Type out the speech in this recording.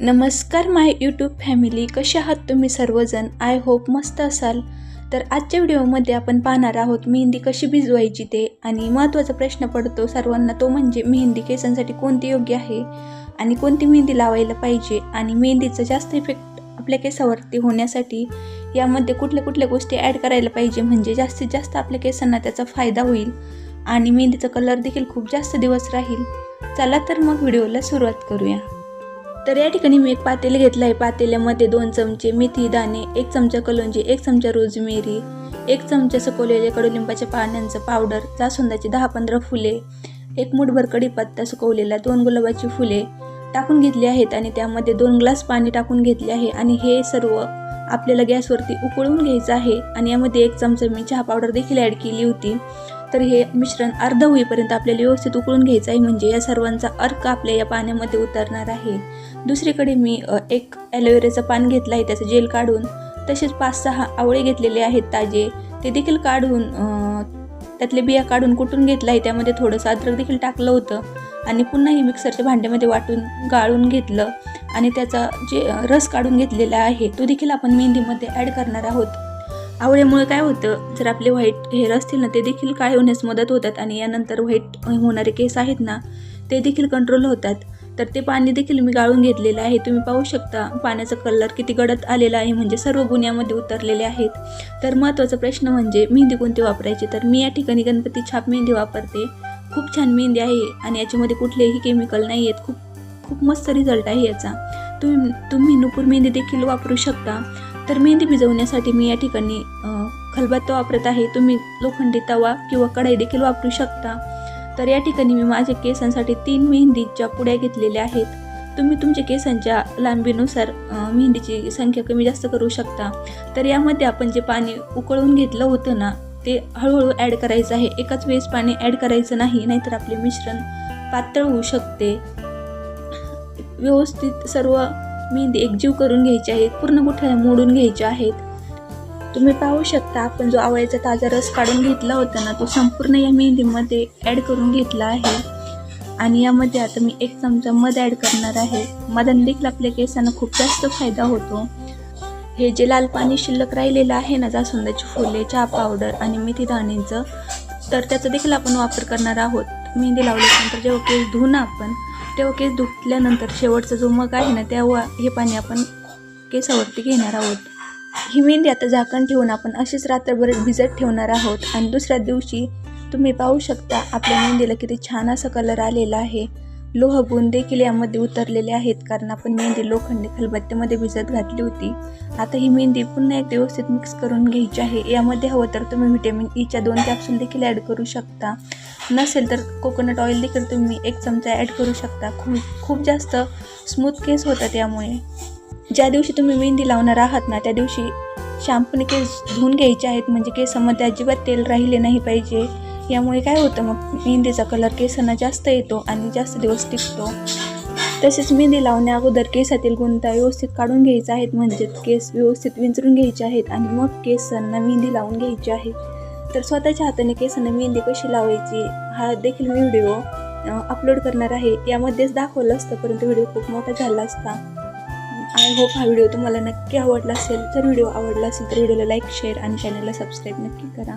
नमस्कार माय YouTube family कसे आहात तुम्ही सर्वजण? आय होप मस्त असाल. तर आजच्या व्हिडिओमध्ये आपण पाहणार आहोत मेहंदी कशी भिजवायची ते. आणि महत्त्वाचा प्रश्न पडतो सर्वांना तो म्हणजे मेहंदी केसांसाठी कोणती योग्य आहे? आणि कोणती मेहंदी लावायला पाहिजे? आणि मेहंदीचा जास्त इफेक्ट आपल्या केसावरती होण्यासाठी यामध्ये कुठल्या कुठल्या गोष्टी ॲड करायला पाहिजे? म्हणजे जास्तीत जास्त आपल्या केसांना त्याचा फायदा होईल. आणि मेहंदीचा कलर देखील खूप जास्त दिवस राहील. चला तर मग व्हिडिओला सुरुवात करूया. तर या ठिकाणी मी एक पातेले घेतलं आहे. पातेल्यामध्ये दोन चमचे मेथी दाणे एक चमचा कलोंजी एक चमचा रोजमेरी एक चमचा सुकवलेले कडुलिंबाच्या पाण्यांचं पावडर जास्वंदाची दहा पंधरा फुले एक मुठभर कढीपत्ता सुकवलेला दोन गुलाबाची फुले टाकून घेतली आहेत आणि त्यामध्ये दोन ग्लास पाणी टाकून घेतले आहे आणि हे सर्व आपल्याला गॅसवरती उकळून घ्यायचं आहे. आणि यामध्ये एक चमचा मी चहा पावडर देखील ॲड केली होती. तर हे मिश्रण अर्ध होईपर्यंत आपल्याला व्यवस्थित उकळून घ्यायचं आहे. म्हणजे या सर्वांचा अर्क आपल्या या पाण्यामध्ये उतरणार आहे. दुसरीकडे मी एक ॲलोवेराचं पान घेतलं आहे. त्याचं जेल काढून तसेच पाच सहा आवळे घेतलेले आहेत ताजे. ते देखील काढून त्यातले बिया काढून कुटून घेतलं आहे. त्यामध्ये थोडंसं अद्रक देखील टाकलं होतं. आणि पुन्हा हे मिक्सरच्या भांड्यामध्ये वाटून गाळून घेतलं. आणि त्याचा जे रस काढून घेतलेला आहे तो देखील आपण मेहंदीमध्ये ॲड करणार आहोत. आवळ्यामुळे काय होतं जर आपले व्हाईट हेअर असतील ना ते देखील काळे होण्यास मदत होतात आणि यानंतर व्हाईट होणारे केस आहेत ना ते देखील कंट्रोल होतात. तर ते पाणी देखील मी गाळून घेतलेलं आहे. तुम्ही पाहू शकता पाण्याचा कलर किती गडद आलेला आहे म्हणजे सर्व गुन्ह्यामध्ये उतरलेले आहेत. तर महत्त्वाचा प्रश्न म्हणजे मेहंदी कोणती वापरायची? तर मी या ठिकाणी गणपती छाप मेहंदी वापरते. खूप छान मेहंदी आहे आणि याच्यामध्ये कुठलेही केमिकल नाही आहेत. खूप खूप मस्त रिझल्ट आहे याचा. तुम्ही तुम्ही नुपूर मेहंदी देखील वापरू शकता. तर मेहंदी भिजवण्यासाठी मी या ठिकाणी खलबत्ता वापरत आहे. तुम्ही लोखंडी तवा किंवा कढाई देखील वापरू शकता. तर या ठिकाणी मी माझ्या केसांसाठी तीन मेहंदीच्या पुड्या घेतलेल्या आहेत. तुम्ही तुमच्या केसांच्या लांबीनुसार मेहंदीची संख्या कमी जास्त करू शकता. तर यामध्ये आपण जे पाणी उकळून घेतलं होतं ना ते हळूहळू ॲड करायचं आहे. एकाच वेळेस पाणी ॲड करायचं नाही नाहीतर आपले मिश्रण पातळ होऊ शकते. व्यवस्थित सर्व मेहंदी एकजीव करून घ्यायची आहेत पूर्ण गुठळ्या मोडून घ्यायच्या आहेत. तुम्ही पाहू शकता आपण जो आवळ्याचा ताजा रस काढून घेतला होता ना तो संपूर्ण या मेहंदीमध्ये ॲड करून घेतला आहे. आणि यामध्ये आता मी एक चमचा मध ॲड करणार आहे. मधाने देखील आपल्या केसांना खूप जास्त फायदा होतो. हे जे लाल पाणी शिल्लक राहिलेलं आहे ना जास्वंदाची फुले चहा पावडर आणि मेथी दाणींचं तर त्याचा देखील आपण वापर करणार आहोत. मेहंदी लावल्यानंतर जेव्हा केस धुवू ना आपण तेव्हा केस धुतल्यानंतर शेवटचा जो मग आहे ना तेव्हा हे पाणी आपण केसावरती घेणार आहोत. ही मेहंदी आता झाकण ठेवून आपण अशीच रात्रभर भिजत ठेवणार आहोत. आणि दुसऱ्या दिवशी तुम्ही पाहू शकता आपल्या मेहंदीला किती छान असा कलर आलेला आहे. लोहगुण देखील यामध्ये उतरलेले आहेत कारण आपण मेहंदी लोखंडी खलबत्त्यामध्ये भिजत घातली होती. आता ही मेहंदी पुन्हा एक व्यवस्थित मिक्स करून घ्यायची आहे. यामध्ये हवं तर तुम्ही व्हिटॅमिन ईच्या e दोन कॅप्सूल देखील ॲड करू शकता. नसेल तर कोकोनट ऑइल देखील तुम्ही एक चमचा ॲड करू शकता. खूप खूप जास्त स्मूथ केस होतात यामुळे. ज्या दिवशी तुम्ही मेहंदी लावणार आहात ना त्या दिवशी शॅम्पूने केस धुवून घ्यायचे आहेत. म्हणजे केसामध्ये अजिबात तेल राहिले नाही पाहिजे. यामुळे काय होतं मग मेहंदीचा कलर केसांना जास्त येतो आणि जास्त दिवस टिकतो. तसेच मेहंदी लावण्या अगोदर केसातील गुंता व्यवस्थित काढून घ्यायचा आहेत म्हणजे केस व्यवस्थित विंचरून घ्यायचे आहेत आणि मग केसांना मेहंदी लावून घ्यायची आहे. तर स्वतःच्या हाताने केसांना मेहंदी कशी लावायची हा देखील मी व्हिडिओ अपलोड करणार आहे. यामध्येच दाखवलं असतं परंतु व्हिडिओ खूप मोठा झाला असता. आय होप हा व्हिडिओ तुम्हाला नक्की आवडला असेल. जर व्हिडिओ आवडला असेल तर व्हिडिओला लाईक शेअर आणि चॅनलला सबस्क्राईब नक्की करा.